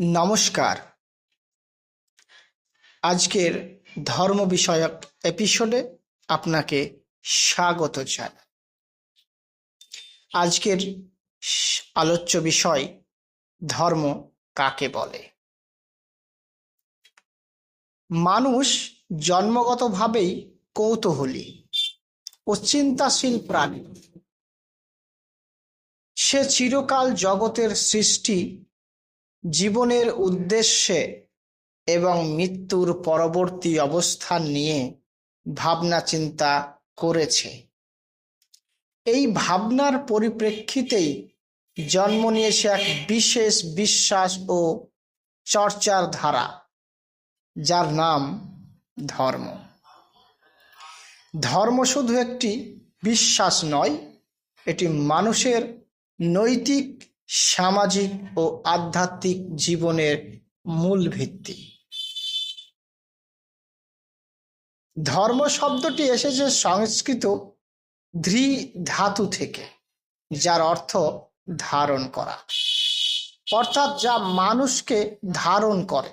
নমস্কার। আজকের ধর্ম বিষয়ক এপিসোডে আপনাকে স্বাগত জানাই। আজকের আলোচ্য বিষয় ধর্ম কাকে বলে? মানুষ জন্মগতভাবেই কৌতূহলী ও চিন্তাশীল প্রাণী। সে চিরকাল জগতের সৃষ্টি জীবনের উদ্দেশ্যে এবং মৃত্যুর পরবর্তী অবস্থান নিয়ে ভাবনা চিন্তা করেছে। এই ভাবনার পরিপ্রেক্ষিতেই জন্ম নিয়েছে এক বিশেষ বিশ্বাস ও চর্চার ধারা, যার নাম ধর্ম। ধর্ম শুধু একটি বিশ্বাস নয়, এটি মানুষের নৈতিক সামাজিক ও আধ্যাত্মিক জীবনের মূল ভিত্তি। ধর্ম শব্দটি এসেছে সংস্কৃত ধ্রি ধাতু থেকে, যার অর্থ ধারণ করা, অর্থাৎ যা মানুষকে ধারণ করে,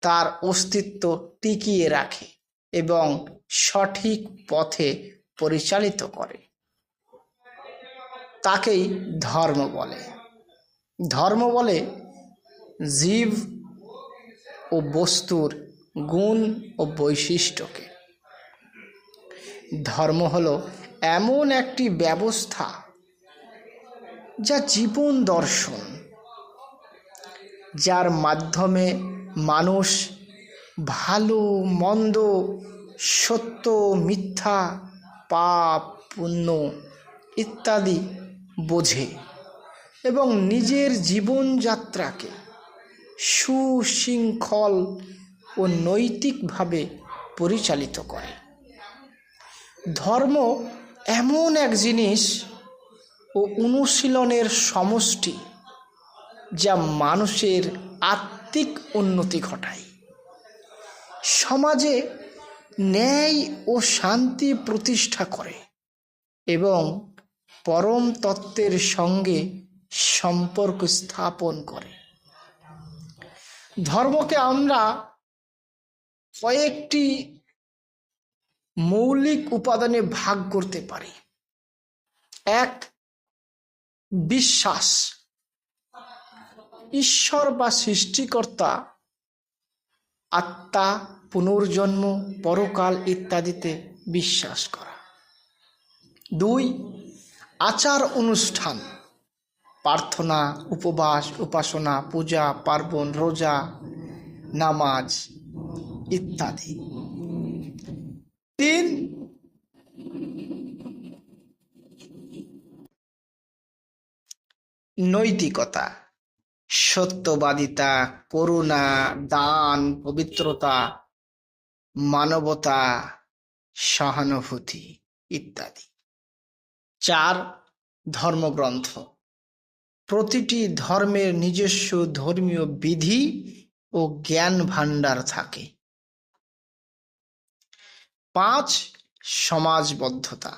তার অস্তিত্ব টিকিয়ে রাখে এবং সঠিক পথে পরিচালিত করে। তাকেই ধর্ম বলে। ধর্ম বলে জীব ও বস্তুর গুণ ও বৈশিষ্ট্যকে। ধর্ম হলো এমন একটি ব্যবস্থা যা জীবন দর্শন, যার মাধ্যমে মানুষ ভালো, মন্দ, সত্য, মিথ্যা, পাপ, পুণ্য ইত্যাদি বোঝে এবং নিজের জীবনযাত্রাকে সুশৃঙ্খল ও নৈতিকভাবে পরিচালিত করে। ধর্ম এমন এক জিনিস ও অনুশীলনের সমষ্টি যা মানুষের আত্মিক উন্নতি ঘটায়। সমাজে ন্যায় ও শান্তি প্রতিষ্ঠা করে এবং পরম তত্ত্বের সঙ্গে সম্পর্ক স্থাপন করে। ধর্মকে আমরা কয়েকটি মৌলিক উপাদানে ভাগ করতে পারি। এক, বিশ্বাস। ঈশ্বর বা সৃষ্টিকর্তা, আত্মা, পুনর্জন্ম, পরকাল ইত্যাদিতে বিশ্বাস করা। দুই আচার অনুষ্ঠান। প্রার্থনা, উপবাস, উপাসনা, পূজা, পার্বণ, রোজা, নামাজ ইত্যাদি। তিন, নৈতিকতা। সত্যবাদিতা, করুণা, দান, পবিত্রতা, মানবতা, সহানুভূতি ইত্যাদি। চার ধর্মগ্রন্থ। প্রতিটি ধর্মের নিজস্ব ধর্মীয় বিধি ও জ্ঞান ভাণ্ডার থাকে। পাঁচ সমাজবদ্ধতা।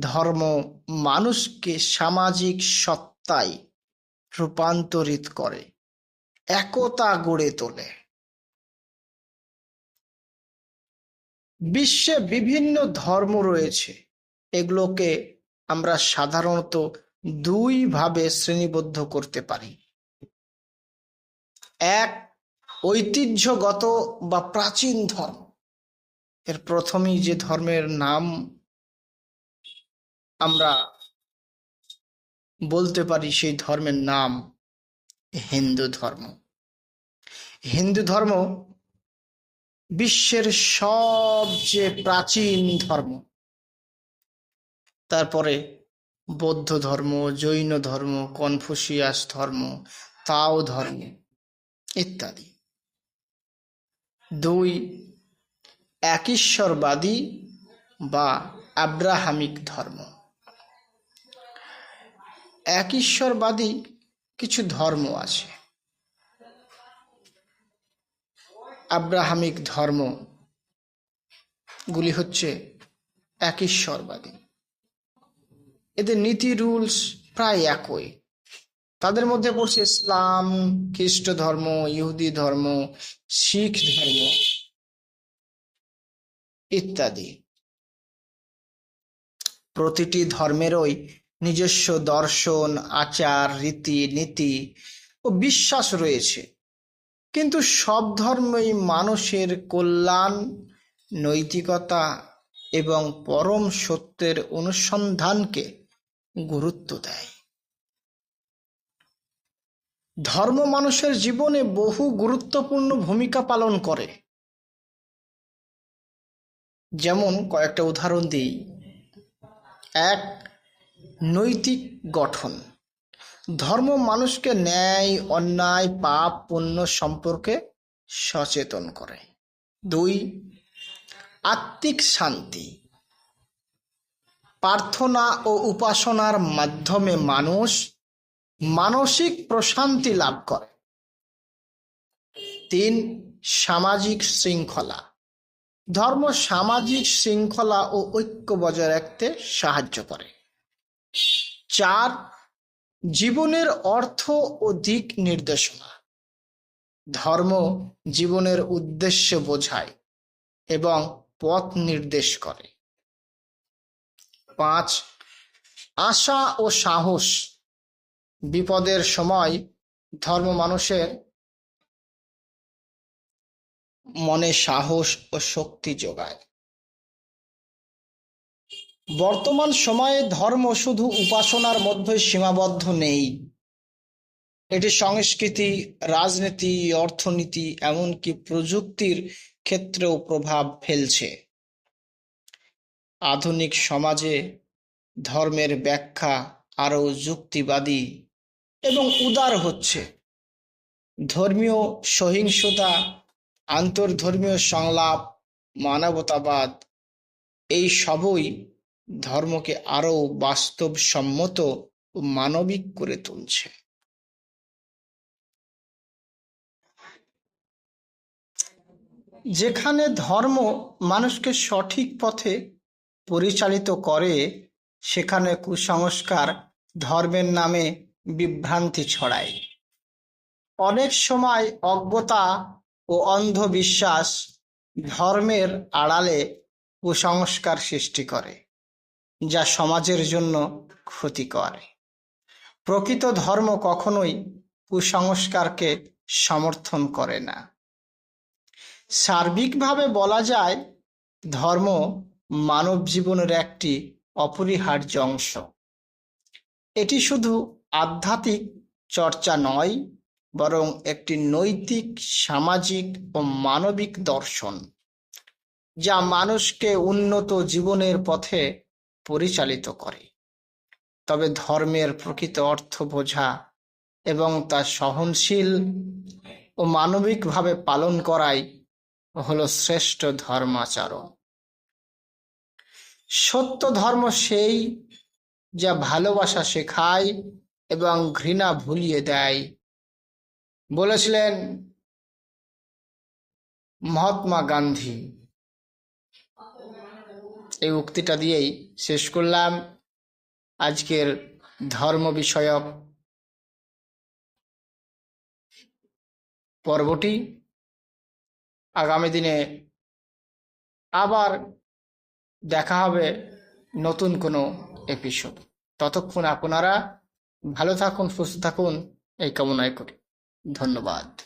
ধর্ম মানুষকে সামাজিক সত্তায় রূপান্তরিত করে, একতা গড়ে তোলে। বিশ্বে বিভিন্ন ধর্ম রয়েছে। এগুলোকে আমরা সাধারণত দুই ভাবে শ্রেণীবদ্ধ করতে পারি। এক, ঐতিহ্যগত বা প্রাচীন ধর্ম। এর প্রথমেই যে ধর্মের নাম আমরা বলতে পারি সেই ধর্মের নাম হিন্দু ধর্ম। হিন্দু ধর্ম বিশ্বের সবচেয়ে প্রাচীন ধর্ম। তারপরে বৌদ্ধ ধর্ম, জৈন ধর্ম, কনফুসিয়াস ধর্ম, তাও ধর্ম, ইত্যাদি। দুই, একীশ্বরবাদী বা আব্রাহামিক ধর্ম। একীশ্বরবাদী কিছু ধর্ম আছে। আব্রাহামিক ধর্ম গুলি হচ্ছে একীশ্বরবাদী। এদের নীতি রুলস প্রায় একই। তাদের মধ্যে পড়ছে ইসলাম, খ্রিস্ট ধর্ম, ইহুদি ধর্ম, শিখ ধর্ম ইত্যাদি। প্রতিটি ধর্মেরই নিজস্ব দর্শন, আচার, রীতি, নীতি ও বিশ্বাস রয়েছে। কিন্তু সব ধর্মই মানুষের কল্যাণ, নৈতিকতা এবং পরম সত্যের অনুসন্ধানকে গুরুত্ব দেয়। ধর্ম মানুষের জীবনে বহু গুরুত্বপূর্ণ ভূমিকা পালন করে। যেমন কয়েকটা উদাহরণ দিই। এক, নৈতিক গঠন। ধর্ম মানুষকে ন্যায়, অন্যায়, পাপ, পুণ্য সম্পর্কে সচেতন করে। দুই, আত্মিক শান্তি। প্রার্থনা ও উপাসনার মাধ্যমে মানুষ মানসিক প্রশান্তি লাভ করে। তিন, সামাজিক শৃঙ্খলা। ধর্ম সামাজিক শৃঙ্খলা ও ঐক্য বজায় রাখতে সাহায্য করে। চার, জীবনের অর্থ ও দিক নির্দেশনা। ধর্ম জীবনের উদ্দেশ্য বোঝায় এবং পথ নির্দেশ করে। পাঁচ, আশা ও সাহস বিপদের সময় ধর্ম মানুষের মনে সাহস ও শক্তি যোগায়। বর্তমান সময়ে ধর্ম শুধু উপাসনার মধ্যে সীমাবদ্ধ নেই। এটি সংস্কৃতি, রাজনীতি, অর্থনীতি, এমনকি প্রযুক্তির ক্ষেত্রেও প্রভাব ফেলছে। আধুনিক সমাজে ধর্মের ব্যাখ্যা আরও যুক্তিবাদী এবং উদার হচ্ছে। ধর্মীয় সহিংসতা, আন্তর্ধর্মীয় সংলাপ, মানবতাবাদ, এই সবই ধর্মকে আরও বাস্তবসম্মত ও মানবিক করে তুলছে। যেখানে ধর্ম মানুষকে সঠিক পথে পরিচালিত করে, সেখানে কুসংস্কার ধর্মের নামে বিভ্রান্তি ছড়ায়। অনেক সময় অজ্ঞতা ও অন্ধবিশ্বাস ধর্মের আড়ালে কুসংস্কার সৃষ্টি করে, যা সমাজের জন্য ক্ষতিকর। প্রকৃত ধর্ম কখনোই কুসংস্কারকে সমর্থন করে না। সার্বিকভাবে বলা যায়, ধর্ম মানব জীবনের একটি অপরিহার্য অংশ। এটি শুধু আধ্যাত্মিক চর্চা নয়, বরং একটি নৈতিক, সামাজিক ও মানবিক দর্শন, যা মানুষকে উন্নত জীবনের পথে পরিচালিত করে। তবে ধর্মের প্রকৃত অর্থ বোঝা এবং তা সহনশীল ও মানবিকভাবে পালন করাই হলো শ্রেষ্ঠ ধর্মাচরণ। সত্য ধর্ম সেই যা ভালোবাসা শেখায় এবং ঘৃণা ভুলিয়ে দেয়। বলেছিলেন মহাত্মা গান্ধী। এই উক্তিটা দিয়েই শেষ করলাম আজকের ধর্ম বিষয়ক পর্বটি। আগামী দিনে আবার দেখা হবে নতুন কোনো এপিসোড ততক্ষণ আপনারা ভালো থাকুন, সুস্থ থাকুন, এই কামনায় করি। ধন্যবাদ।